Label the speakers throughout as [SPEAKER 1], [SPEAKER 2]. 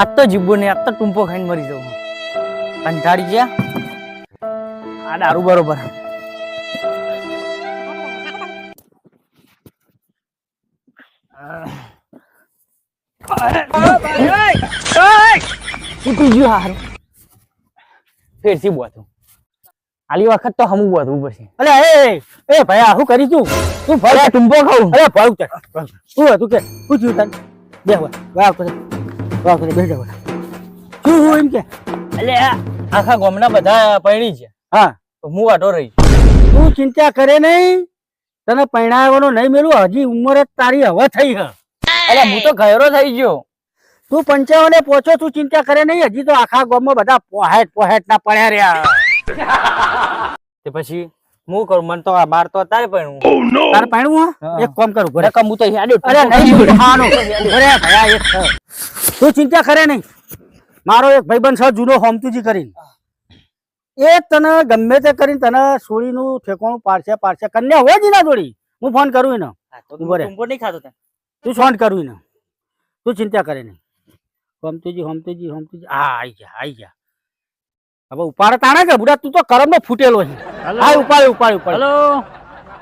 [SPEAKER 1] આજ તો જીબો ને આજ તો ટૂંપો ખાઈને મરી જવું. કંટાળી ગયા? આ દારૂ બરોબર. ઉઠી ગયું હારું. ફેરથી બોતું આલી વખત તો હમું બોતવું પડશે
[SPEAKER 2] અલે એ એ ભયા શું કરી તું? તું
[SPEAKER 1] અરે ટૂંપો ખાવું
[SPEAKER 2] અરે ઉતર. શું હતું કે? પૂછ્યું તને. બે વાર વાવ વાવ કરે બેઠા બેઠા. શું હું એમ કે?
[SPEAKER 1] એટલે આખા ગામના બધા પૈણી છે.
[SPEAKER 2] હા.
[SPEAKER 1] હું વાટો રહી.
[SPEAKER 2] તું ચિંતા કરે નહીં. તને પરણાવવાનો નહીં મેલું. હજી ઉંમર જ તારી હવે થઈ હ.
[SPEAKER 1] એટલે હું તો ઘયરો થઈ ગયો.
[SPEAKER 2] તું પંચાવને પહોંચો તું ચિંતા કરે નહીં. હજી તો આખા ગામમાં બધા પોહેટ પોહેટ ના પડ્યા રહ્યા.
[SPEAKER 1] તે પછી હું કરું? મને તો આ બાર તો તારે પૈણું
[SPEAKER 2] તારે હે? એક કામ કરું ઘરે.
[SPEAKER 1] કામ હું તો હેડ્યો
[SPEAKER 2] અરે નહીં ભયા એક છે. તું ચિંતા કરે નહીં. મારો એક ભાઈબંધ છે જૂનો હોમતુજી કરીને. એ તને ગમે તે કરીને તને સોળીનું ઠેકોણું પારસે પારસે કન્યા હોય જ ના જોડી. હું ફોન કરું એને.
[SPEAKER 1] નહીં ખાતો તું
[SPEAKER 2] ફોન કરું એને. તું ચિંતા કરે નહીં. હોમતુજી હોમતુજી હોમતુજી. હા આઈ જા આઈ જા. હવે ઉપાડે તાણે કે? બુડા તું તો કરમનો ફૂટેલો છે. હા ઉપાડે ઉપાડે ઉપાડે.
[SPEAKER 3] હેલો.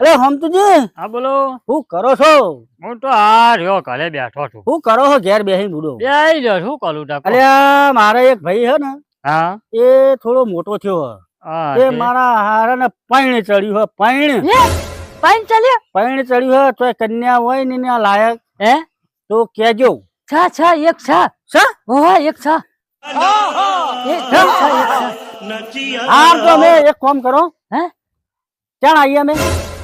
[SPEAKER 2] અરે હોમતુજી
[SPEAKER 3] હા બોલો.
[SPEAKER 2] શું કરો છો?
[SPEAKER 3] હું તો આ રહ્યો ઘરે બેઠો છું.
[SPEAKER 2] શું કરો છો ઘેર બેસી બુડો
[SPEAKER 3] બે આવી જાઓ શું કરું તા
[SPEAKER 2] અરે મારા એક ભાઈ છે ને
[SPEAKER 3] હા.
[SPEAKER 2] એ થોડો મોટો થયો હે.
[SPEAKER 3] હા
[SPEAKER 2] એ મારા હારા ને પૈણે ચડ્યું હે પૈણે.
[SPEAKER 3] પાઈન ચડ્યો?
[SPEAKER 2] પૈણે ચડ્યું હે તો કન્યા હોય ને એના લાયક.
[SPEAKER 3] હે?
[SPEAKER 2] તો કેજો
[SPEAKER 3] છ છ એક છ.
[SPEAKER 2] છ?
[SPEAKER 3] ઓહો એક છ. એક છ, એક
[SPEAKER 2] તો અમે એક કામ કરો.
[SPEAKER 3] હે?
[SPEAKER 2] ક્યાં આવીએ અમે.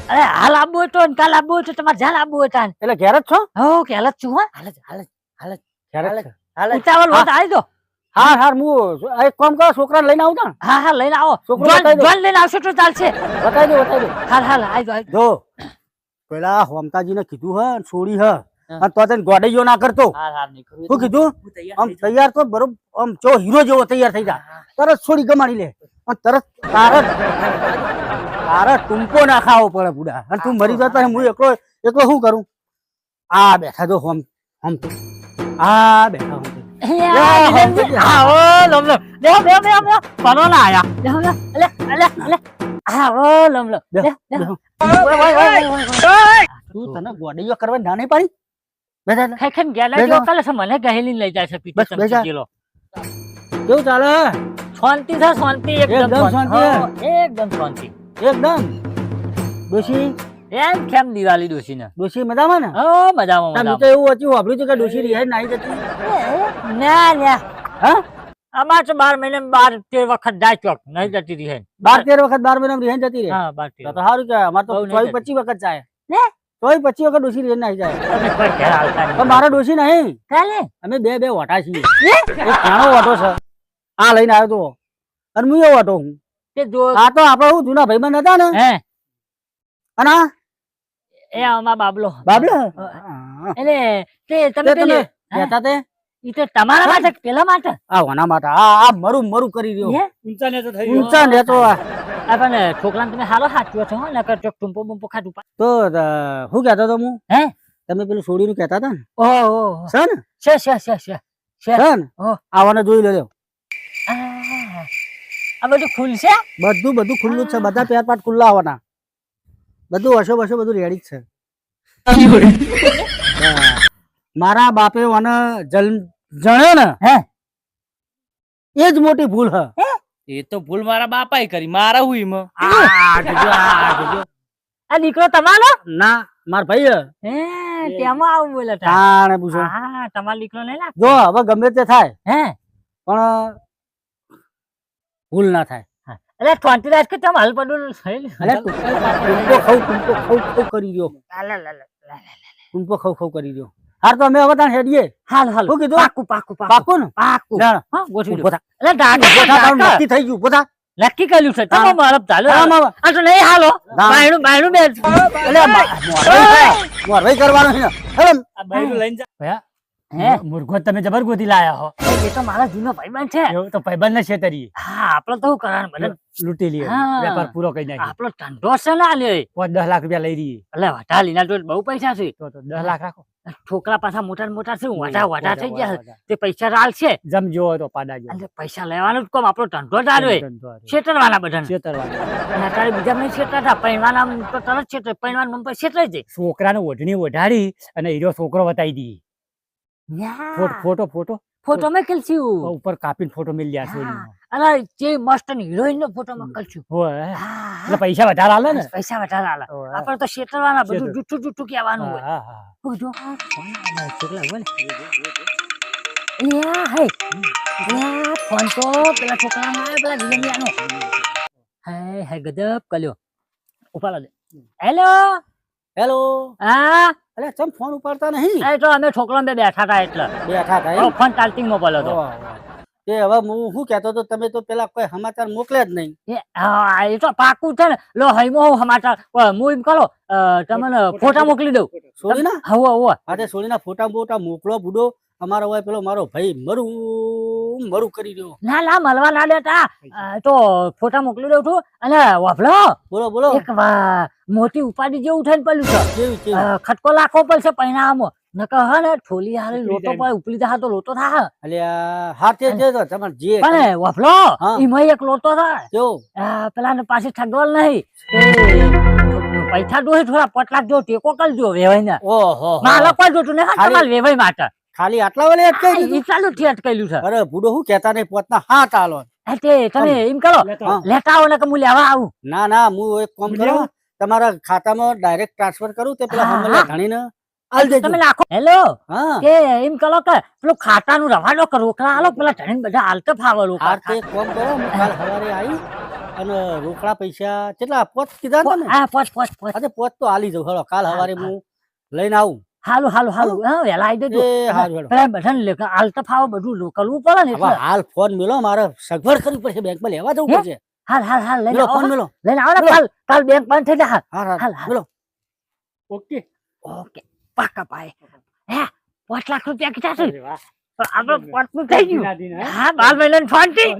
[SPEAKER 3] અરે હાલ આબુ હતો ને કાલ આબુ હતો તમારે જ્યાં આબુ હતા
[SPEAKER 2] એટલે ઘેર જ છો?
[SPEAKER 3] હો કે જ છું હા.
[SPEAKER 1] હાલે હાલ હાલે
[SPEAKER 2] ઘેર જ
[SPEAKER 1] હાલ.
[SPEAKER 3] ઉતાવળ વાત આવી દો.
[SPEAKER 2] હાર હાર હું એક કામ કરો છોકરાને લઈને આવતા
[SPEAKER 3] હા હા લઈને આવો.
[SPEAKER 2] છોકરો
[SPEAKER 3] જોન લઈને આવશો તો ચાલશે.
[SPEAKER 2] બતાવી દો બતાવી દો.
[SPEAKER 3] હાલ હાલ આવી દો આવી દો.
[SPEAKER 2] જો પેલા હોમતાજીને કીધું હે ને છોડી હે.
[SPEAKER 1] હા.
[SPEAKER 2] અને તો તને ગોડૈયો ના કરતો. શું કીધું?
[SPEAKER 1] હું તૈયાર
[SPEAKER 2] આમ તૈયાર તો બરોબર આમ જો હીરો જેવો તૈયાર થઈ જા. તરત છોડી ગમાડી લે. અને તરત તારે તારે ટૂંકો ના ખાવો પડે બુડા. અને તું મરી જતા હું એકલો એકલો શું કરું? આ બેઠા જો હોમ હોમ તું. આ બેઠા હોમ તું. તને કરવા ના નહીં પાડી
[SPEAKER 3] ગેલા. કાલે મને ગહેલી લઈ જાય છે પીઠે ચમચી જેલો.
[SPEAKER 2] કેવું ચાલે?
[SPEAKER 3] શાંતિ છે શાંતિ એકદમ
[SPEAKER 2] એકદમ શાંતિ.
[SPEAKER 3] એકદમ શાંતિ.
[SPEAKER 2] એકદમ. ડોશી?
[SPEAKER 3] એમ કેમ દિવાળી ડોશી ને?
[SPEAKER 2] ડોશી મજામાં ને?
[SPEAKER 3] હા મજામાં
[SPEAKER 2] મજામાં. તો એવું હતું વાપર્યું હતું કે ડોશી રિહાઈ નાઈ જતી?
[SPEAKER 3] ના ના.
[SPEAKER 2] હા?
[SPEAKER 3] અમાર તો બાર મહિને બાર તેર વખત જાય ચોક નહીં જતી રહે.
[SPEAKER 2] બાર તેર વખત બાર મહિના રિહાઈ જતી રહે?
[SPEAKER 3] હા બાર તેર
[SPEAKER 2] તો તો સારું કે અમાર તો ચોવીસ. પચીસ વખત જાય.
[SPEAKER 3] ને?
[SPEAKER 2] ચોવીસ પચીસ વખત ડોશી રિહાઈ નહીં જાય. પણ મારા ડોશી નહીં.
[SPEAKER 3] કાલે?
[SPEAKER 2] અમે બે બે ઓટા છીએ. એક નાનો ઓટો છે. આ લઈને આવ્યો તો. અને હું એ ઓટો હું
[SPEAKER 3] તે જો
[SPEAKER 2] આ તો આપડે હું જૂના ભાઈબંધ હતા ને?
[SPEAKER 3] હે?
[SPEAKER 2] અને
[SPEAKER 3] એ અમાર બાબલો.
[SPEAKER 2] બાબલે?
[SPEAKER 3] એટલે તે તમે
[SPEAKER 2] તે
[SPEAKER 3] પેલી
[SPEAKER 2] કહેતા તે?
[SPEAKER 3] ઈ તો તમારા માટે પેલા માટે?
[SPEAKER 2] આ વના માટે. આ આ મરું મરું કરી રહ્યો.
[SPEAKER 1] ઊંચા ને તો થઈ
[SPEAKER 2] ઊંચા નેતો આ.
[SPEAKER 3] આ પણ છોકરાને તમે હાલો સાચવો છો હો નકર ચોક ટુંપો બુંપો ખાધું
[SPEAKER 2] તો અ, શું કહેતો તો હું?
[SPEAKER 3] હે?
[SPEAKER 2] તમે પેલું છોડીનું કહેતા હતા ને?
[SPEAKER 3] ઓહો ઓહો.
[SPEAKER 2] છે ને?
[SPEAKER 3] છે છે છે છે. છે.
[SPEAKER 2] છે ને? આવવાને જોઈ લેજો.
[SPEAKER 3] આ આ બધું ખુલશે?
[SPEAKER 2] બધું બધું ખુલ્લું જ છે. બધા પેર પાટ ખુલ્લા આવવાના બધું હશો વશો બધું રેડી જ છે. મારા બાપે મને જન્મ જણ્યો ને
[SPEAKER 3] હે?
[SPEAKER 2] એ જ મોટી ભૂલ હ.
[SPEAKER 1] એ તો ભૂલ મારા બાપાએ કરી. મારા હું ઈમાં.
[SPEAKER 2] આ
[SPEAKER 3] દીકરો તમારો?
[SPEAKER 2] ના માર ભાઈ હ.
[SPEAKER 3] હે તેમાં આવું બોલે તા.
[SPEAKER 2] તાણે પૂછો.
[SPEAKER 3] હા તમારો દીકરો નહીં લાગ
[SPEAKER 2] જો હવે ગમે તે થાય.
[SPEAKER 3] હે?
[SPEAKER 2] પણ ભૂલ ના થાય.
[SPEAKER 3] અરે ટ્વેન્ટી રાત કે તમે હાલ પડું થયેલું.
[SPEAKER 2] અલે ટૂંપો ખવ ખવ કરી
[SPEAKER 3] દો
[SPEAKER 2] કુંપો ખવ ખવ કરી દો હાર તો અમે હવે તાણ હેડીએ.
[SPEAKER 3] હાલ હાલ.
[SPEAKER 2] હું કીધું?
[SPEAKER 3] પાકું પાકું પાકું.
[SPEAKER 2] પાકું ને?
[SPEAKER 3] પાકું. હા ગોઠવી દો.
[SPEAKER 2] થા.
[SPEAKER 3] અરે ડાકા,
[SPEAKER 2] ઊભો થા, તારું નક્કી થઈ ગયું. ઊભો થા.
[SPEAKER 3] નક્કી કર્યું છે. તમે મારા ચાલો. આ તો નહીં હાલો. બાયણું બાયણું બે
[SPEAKER 2] એટલે મોરવાઈ કરવાનું છે. ને.
[SPEAKER 1] લઈને જા.
[SPEAKER 3] હે?
[SPEAKER 1] મુર્ગો તમે જબર ગોતી લાયા હો.
[SPEAKER 3] એ તો મારા જૂનો ભાઈબંધ છે.
[SPEAKER 1] એવું તો ભાઈબંધ ને છેતરીએ
[SPEAKER 3] હા તો શું કરવાનું?
[SPEAKER 1] લૂંટી લઈએ વેપાર પૂરો કરી નાખીએ
[SPEAKER 3] આપણો ધંધો છે ને લ્યો
[SPEAKER 1] પાંચ દસ લાખ રૂપિયા લઈ
[SPEAKER 3] એટલે તો બહુ પૈસા છે.
[SPEAKER 1] તો તો દસ લાખ રાખો.
[SPEAKER 3] છોકરા પાછા મોટા મોટા છે વાટા વાટા થઈ ગયા તે પૈસા રાલશે
[SPEAKER 2] જમજો હોય તો
[SPEAKER 3] અને પૈસા લેવાનું જ કોમ આપણો ધંધો જ આર્યો છેતરવાના બધાને. અને અત્યારે બીજા નહીં છેતરતા પૈણવાના તો તરત છેતરે પૈણવાનું પછી છેતરાઈ જાય.
[SPEAKER 2] છોકરાને ઓઢણી ઓઢાડી અને હીરો છોકરો બતાવી દી. Photo photo photo.
[SPEAKER 3] ફોટો મેં કલસ્યું
[SPEAKER 2] ઉપર કાપીને ફોટો મિલ જાય છે.
[SPEAKER 3] અલા જે મસ્ત હિરોઈન નો ફોટો માં કલસ્યું
[SPEAKER 2] હોય એટલે પૈસા વધારે આલે ને?
[SPEAKER 3] પૈસા વધારે આલે.
[SPEAKER 2] હોય.
[SPEAKER 3] આપણે તો શેતરવાના બધું. જુઠ્ઠું જુઠ્ઠું કહેવાનું હોય.
[SPEAKER 2] હા, હા.
[SPEAKER 3] ઓ જો કેટલા છોકરા બોલ લ્યા હે. યા ફોન તો પેલા છોકરાનો આવ્યો પેલા વિલંબિયાનો હે હે ગદબ કલ્યો. ઉપાડો હેલો
[SPEAKER 2] હેલો
[SPEAKER 3] હા?
[SPEAKER 2] અરે ચમ ફોન ઉપાડતા નહીં?
[SPEAKER 3] એ તો અમે છોકરા બે બેઠા હતા એટલે.
[SPEAKER 2] બેઠા
[SPEAKER 3] હવે
[SPEAKER 2] થાય
[SPEAKER 3] ફોન ચાલતી મોબાઈલ હતો
[SPEAKER 2] એ હવે હું શું કહેતો તો તમે તો પેલા કોઈ સમાચાર મોકલે જ નહીં.
[SPEAKER 3] એ હા એ તો પાકું છે ને. લો હઈમો હું સમાચાર હું એમ કરો તમને ફોટા મોકલી દઉં.
[SPEAKER 2] સોળીના
[SPEAKER 3] હવો હવો
[SPEAKER 2] હા તે સોળીના ફોટા મોટા મોકલો બુડો. અમારો હોય પેલો મારો ભાઈ મરું. મરું કરી રહ્યો.
[SPEAKER 3] ના ના મળવા ના દેતા. તો ફોટા મોકલી દઉં છું અને વાપરો
[SPEAKER 2] બોલો બોલો.
[SPEAKER 3] એક મોટી ઉપાધિ જેવું થઈને પડ્યું છે. ખટકો લાખો પડશે પૈણામાં. નકર હે ને ઠોલી હારે લોટો પડે ઉપલી જહા તો લોટો થાય.
[SPEAKER 2] અલ્યા હા જે તો તમારે જે
[SPEAKER 3] પણ વાપલો
[SPEAKER 2] હા.
[SPEAKER 3] એક લોટો
[SPEAKER 2] કેવો
[SPEAKER 3] પેલા ને પાછી ઠગવલ નહીં. પૈસા દોહી થોડા પટલાક જો ટેકો કરજો વેવાઈ ને
[SPEAKER 2] ઓહો
[SPEAKER 3] કોઈ જોતું ને તમારે વેવાઈ માટે.
[SPEAKER 2] ખાલી આટલા વાલે અટકાઈ દીધું?
[SPEAKER 3] ઈ ચાલુ થી અટકેલું છે.
[SPEAKER 2] અરે બુડો હું કહેતા નહીં પોતના હાથ
[SPEAKER 3] આલો. તે તમે એમ કરો લેતા આવો. ને કે હું લેવા આવું.
[SPEAKER 2] ના ના હું એક કામ કરો તમારા ખાતામાં ડાયરેક્ટ ટ્રાન્સફર કરું તે પેલા હમલે
[SPEAKER 3] હા.
[SPEAKER 2] આલ દેજો.
[SPEAKER 3] તમે નાખો હેલો?
[SPEAKER 2] હા.
[SPEAKER 3] કે એમ કરો કે પેલું ખાતાનું રવાડો કરો રોકડા આલો પેલા ધણીને બધા હાલતો ફાવે લોકો
[SPEAKER 2] હાર તે કામ કરો હું કાલ સવારે આવી અને રોકડા પૈસા કેટલા પોત કીધા ને?
[SPEAKER 3] હા પોચ પોચ પોચ
[SPEAKER 2] તો આલી જવું હેડો કાલ સવારે હું લઈને આવું.
[SPEAKER 3] હાલું હાલો હાલો. હા. વેલા આવી દેજો.
[SPEAKER 2] એ હારું
[SPEAKER 3] પેલા બધાને લે આલતા ફાવ બધું લો- કરવું પડે ને એટલે.
[SPEAKER 2] હાલ ફોન મેલો મારે સગવડ કરવી પડશે બેંકમાં લેવા જવું પડશે.
[SPEAKER 3] હાલ હાલ હાલ લઈને
[SPEAKER 2] ફોન. મેલો.
[SPEAKER 3] લઈને આવો ને કાલ કાલ બેંક બંધ થઈ જાય હાલ, હાલ.
[SPEAKER 2] મેલો.
[SPEAKER 3] ઓકે. ઓકે. પાકા પાય. હે પાંચ લાખ રૂપિયા કીધા છે. પણ આપણે પાંચનું થઈ ગયું. હા? બાર મહિનાની ફોનથી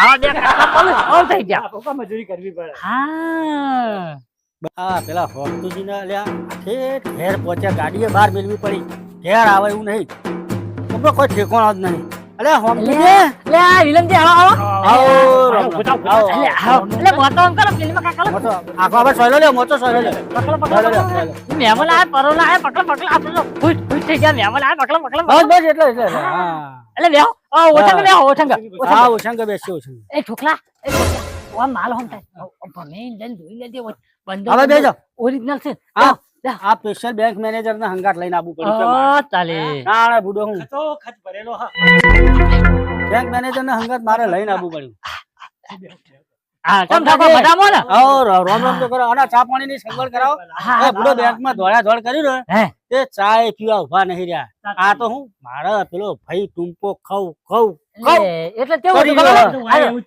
[SPEAKER 3] આવા બે ખાતા બોલું થઈ ગયા.
[SPEAKER 2] મજૂરી કરવી પડે.
[SPEAKER 3] હા.
[SPEAKER 2] હા પેલા હોમતુજી ને લ્યા ઘેર પહોંચ્યા ગાડીએ બહાર મેળવી પડી. ઘેર આવે એવું નહીં. તમને કોઈ ઠેકોણ જ નહીં. અલે હોમતુજી.
[SPEAKER 3] લે આ વિલંબી આવો આવો
[SPEAKER 2] આવો. આવો,
[SPEAKER 3] એટલે મોટો અંકલ ફિલ્મ કાકા લો.
[SPEAKER 2] મોટો. આખો આવા સોયલો લે મોટો સોયલો લે
[SPEAKER 3] પકડો પકડો
[SPEAKER 2] મેમલ લે,
[SPEAKER 3] આયા પરોલા આ પકડો પકડો. આપણે ફૂટ ખુશ થઈ ગયા મેમલ આ પકડો પકડો
[SPEAKER 2] બસ બસ એટલે એટલે. હા.
[SPEAKER 3] એટલે બેહો. ઓઠંગ બેહો ઓઠંગ
[SPEAKER 2] હા ઓઠંગ બેસ્યો ઉછંગ
[SPEAKER 3] એ ઠોકલા એ ઠોકલા ઓ માલ હોમ થાય ભમે જન જોઈ લેજે બંધો
[SPEAKER 2] હવે બેજો
[SPEAKER 3] ઓરિજિનલ છે
[SPEAKER 2] હા. આ સ્પેશિયલ બેંક મેનેજર ને હંગાટ લઈને આવવું પડ્યું છે
[SPEAKER 3] બેહો.
[SPEAKER 2] મારે.
[SPEAKER 3] ઓ ચાલે
[SPEAKER 2] ના ના બુડો હું
[SPEAKER 1] તો ખર્ચ ભરેલો હા
[SPEAKER 2] બેંક મેનેજર ને હંગાટ મારે લઈને આવવું પડ્યું
[SPEAKER 3] હા તમ ઠાકો મજામાં ને?
[SPEAKER 2] આવો રોમ રોમ તો કરો. અને ચા પાણી ની સગવડ કરાવો એ બુડો બેંકમાં દોડા દોડ કરી ને તે ચાય પીવા ઊભા નહીં રહ્યા. આ તો હું મારા પેલો ભાઈ ટૂંપો ખવ ખવ
[SPEAKER 3] એટલે કેવું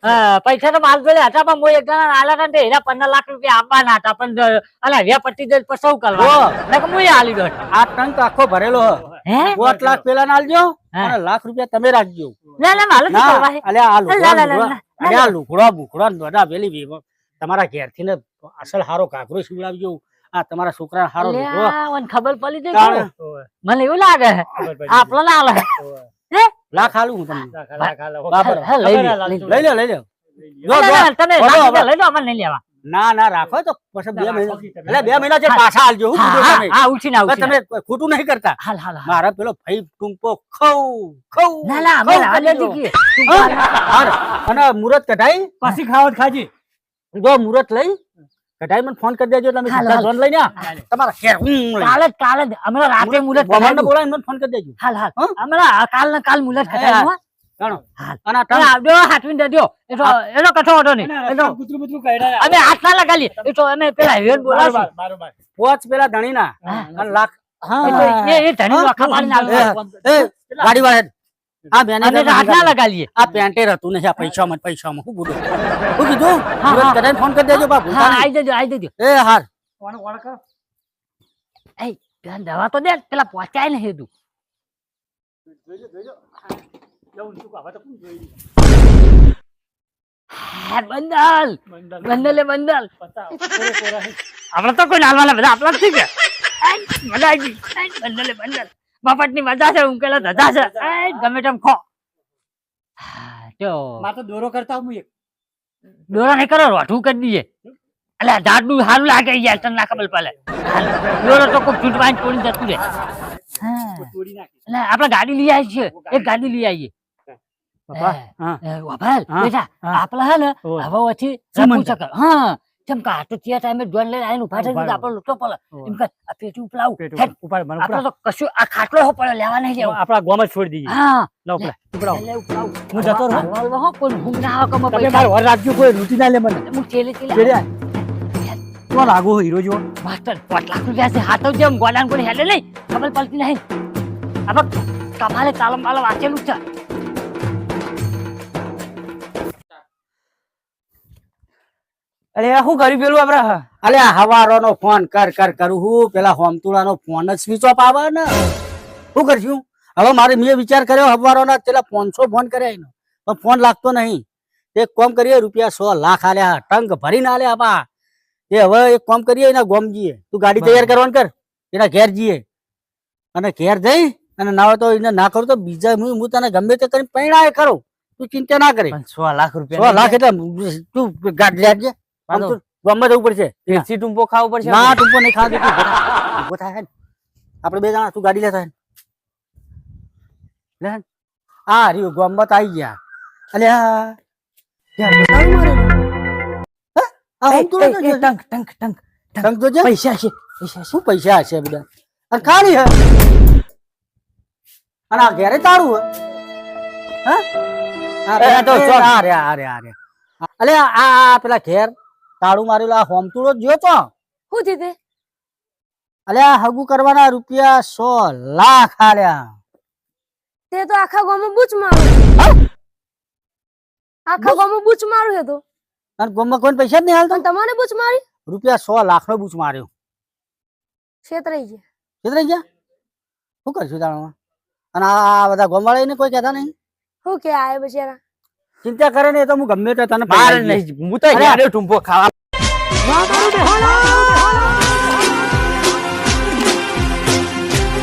[SPEAKER 3] પૈસા તો માલ જોડે હતા પણ હું એક જણા આલા ને એના પંદર લાખ રૂપિયા આપવાના હતા. પણ અલા વ્યા પટ્ટી જાય પછી સૌ કરવા હું આલી દો
[SPEAKER 2] આ ટંક આખો ભરેલો હ.
[SPEAKER 3] હે
[SPEAKER 2] લાખ પેલા ના આલજો અને લાખ રૂપિયા તમે રાખજો
[SPEAKER 3] ના ના માલ જ કરવા છે.
[SPEAKER 2] અલ્યા આ
[SPEAKER 3] લા, લા, લા,
[SPEAKER 2] લુગડા
[SPEAKER 3] લા,
[SPEAKER 2] અરે આ લુગડા બુકડા ને બધા પેલી તમારા તમારા ઘેરથી ને અસલ હારો કાકરો સીવડાવજો આ તમારા છોકરા હારો
[SPEAKER 3] ખબર પડી જાય મને એવું લાગે આપણો ના હાલે
[SPEAKER 2] લાખ હાલું હું તમને
[SPEAKER 3] લઈ લે, લઈ લે.
[SPEAKER 2] લઈ લો.
[SPEAKER 3] તમે લઈ લો અમને નહીં લેવા
[SPEAKER 2] ના ના રાખો તો પછી બે મહિના એટલે બે મહિના છે પાછા હાલજો હું તમે.
[SPEAKER 3] હા, ઉછીને આવ,
[SPEAKER 2] તમે ખોટું નહીં કરતા.
[SPEAKER 3] હાલ હાલ હાલ.
[SPEAKER 2] મારા પેલો ભાઈ ટૂંપો ખવ ખવ
[SPEAKER 3] ના ના અમે.
[SPEAKER 2] અને મુરત કઢાઈ.
[SPEAKER 1] પાછી ખાવત ખાજી.
[SPEAKER 2] જો મુરત લઈ કઢાઈ મને ફોન કરી દેજો એટલે અમે સીધા જોન લઈને તમારા ઘેર હું
[SPEAKER 3] કાલે કાલે અમે રાતે
[SPEAKER 2] બોલાવીને મને ફોન કરી દેજો.
[SPEAKER 3] હાલ હાલ. અમે કાલ ને કાલ મુહૂર્ત
[SPEAKER 2] હા. અને
[SPEAKER 3] તમે આવજો હાથવીને દેજો એ એનો કશો વાંધો નહીં. એ
[SPEAKER 1] કૂતરું બૂતરું કાઢ્યા
[SPEAKER 3] અમે હાથ ના લગાડીએ. એ તો અમે પેલા હેડ બોલાવશું.
[SPEAKER 1] બરોબર
[SPEAKER 2] પોચ પેલા ધણીના.
[SPEAKER 3] હા.
[SPEAKER 2] અને લાખ
[SPEAKER 3] એ એ એ ધણીનું આખા પાડીને આવશે.
[SPEAKER 2] એ ગાડી વાળા આ મેનેજર
[SPEAKER 3] હાથ ના લગાડીએ.
[SPEAKER 2] આ પેન્ટેર હતું નહીં આ પૈસામાં ને પૈસામાં. હું બોલું? હું કીધું?
[SPEAKER 3] હા,
[SPEAKER 2] મુરત ફોન કરી દેજો
[SPEAKER 3] હા આવી જજો આવી જજો.
[SPEAKER 2] એ હાર
[SPEAKER 1] કોણ કોણ કર
[SPEAKER 3] એ પેલા દવા તો દે પેલા પહોંચાય ને હેતું
[SPEAKER 1] જોઈજો જોઈજો જવું શું હવે તો કોણ જોઈ
[SPEAKER 3] હા બંદલ
[SPEAKER 1] બંધન
[SPEAKER 3] બંદલ
[SPEAKER 1] પતા કોરે કોરા. હે
[SPEAKER 3] આપણે તો કોઈ નાલવાના બધા આપણા જ થઈ ગયા મજા આવી ગઈ આઈ, બંદલે બંદલ મફતની મજા છે ઉકેલા ધજા છે. ગમે તેમ ખો. જો.
[SPEAKER 2] મારે તો દોરો કરતા હું એક.
[SPEAKER 3] દોરા નહીં કરો રોઠું કરી દઈએ. એટલે દાદુ સારું લાગે યાર તને ના ખબર પડે. દોરો તો કોઈ ચૂંટવાની તોડી જતું રહે. હા. એટલે આપણે ગાડી લઈ આવીએ છીએ. એક ગાડી લઈ આવીએ. વાભાલ, બેટા આપલા હે ને હવે વચ્ચે
[SPEAKER 2] શું
[SPEAKER 3] રમવું
[SPEAKER 2] મંતર?
[SPEAKER 3] છે કે? હા જેમ કે આ તો ત્યાં ટાઈમે જોન લઈને આવીને ઊભા થઈ આપણો લૂંટો પડે. એમ કે આ પેટી ઉપલાવું.
[SPEAKER 2] ઉપાડ મને
[SPEAKER 3] આપણો તો કશું આ ખાટલો હો પડે લેવા નહીં લેવા
[SPEAKER 2] આપણા ગોમ જ છોડી દઈએ
[SPEAKER 3] હા.
[SPEAKER 2] લાવ ઉપડાવ, ઉપડાવ. હું જતો રહું.
[SPEAKER 3] હાલવા હો, કોઈ ઊંઘ ના આવે કમ
[SPEAKER 2] તમે મારે વર રાખજો કોઈ રૂટી ના લે મને.
[SPEAKER 3] હું ચેલે ચેલે
[SPEAKER 2] તો લાગુ હીરો જો
[SPEAKER 3] માસ્ટર પાંચ લાખ રૂપિયા છે. હાથો જેમ ગોડાન કોઈ હેલે નહીં. ખબર પડતી નહીં. આપણે કમાલે તાલમ બાલમ વાંચેલું છે.
[SPEAKER 1] અરે શું કર્યું પેલું આપડે
[SPEAKER 2] અરે હવારો નો ફોન કર કર કરું હું. પેલા હોમતુડાનો ફોન જ સ્વિચ ઓફ આવે ને. શું કરશું? હવે મારે મેં વિચાર કર્યો હવારોના પેલા પાંચસો ફોન કર્યા એનો. પણ ફોન લાગતો નહીં. એક કોમ કરીએ રૂપિયા સો લાખ આલ્યા ટંક ભરીને આલ્યા બા એ હવે એક કોમ કરીએ એના ગોમ જઈએ તું ગાડી તૈયાર કરવાનું કર. એના ઘેર જઈએ. અને ઘેર જઈ અને ના હોય તો એને ના કરું તો બીજા હું હું તને ગમે તે કરીને પૈણાય કરું તું ચિંતા ના કરે.
[SPEAKER 1] પણ સો લાખ
[SPEAKER 2] સો
[SPEAKER 1] રૂપિયા
[SPEAKER 2] લાખ એટલે તું ગાડી લેજે આમ ગામમાં જવું પડશે.
[SPEAKER 1] ટેક્સી ટૂંપો ખાવો પડશે
[SPEAKER 2] ના ટૂંકો નહીં ખાવા દેતું. ઊભો થાય આપણે બે જણા તું ગાડી લેતા લે આ રહ્યું ગામમાં તો આવી ગયા. અલે આ? આ?
[SPEAKER 1] પૈસા છે
[SPEAKER 2] શું પૈસા બધા? અને ખાલી હે. અને ઘેરે તારું હે. હા?
[SPEAKER 1] એ, આ તો
[SPEAKER 2] એ,
[SPEAKER 1] ચોક.
[SPEAKER 2] આ રે આ રે આ રે અલે આ આ પેલા ઘેર. તાળું મારેલું આ હોમતુડો જોયો તો?
[SPEAKER 4] શું થયું તે
[SPEAKER 2] અલે આ હગુ કરવાના રૂપિયા સો લાખ આલ્યા.
[SPEAKER 4] તે તો આખા ગામમાં બૂચ મારું. આખા ગામમાં બૂચ મારું છે તો.
[SPEAKER 2] અને ગોમમાં કોઈ પૈસા જ નહીં હાલતો
[SPEAKER 4] તમારે બૂચ મારી?
[SPEAKER 2] રૂપિયા સો લાખ નો બૂચ માર્યો.
[SPEAKER 4] છેતરાઈ ગયા.
[SPEAKER 2] છેતરાઈ ગયા? શું કરશું તાણામાં? અને આ આ બધા ગોમવાળા એને કોઈ કહેતા નહીં?
[SPEAKER 4] શું કે આય બચારા
[SPEAKER 2] ચિંતા કરે ને એ તો હું ગમે તો તને બહાર
[SPEAKER 1] નહીં હું તો
[SPEAKER 2] અરે,
[SPEAKER 1] હેડ્યો ખાવા. ワるで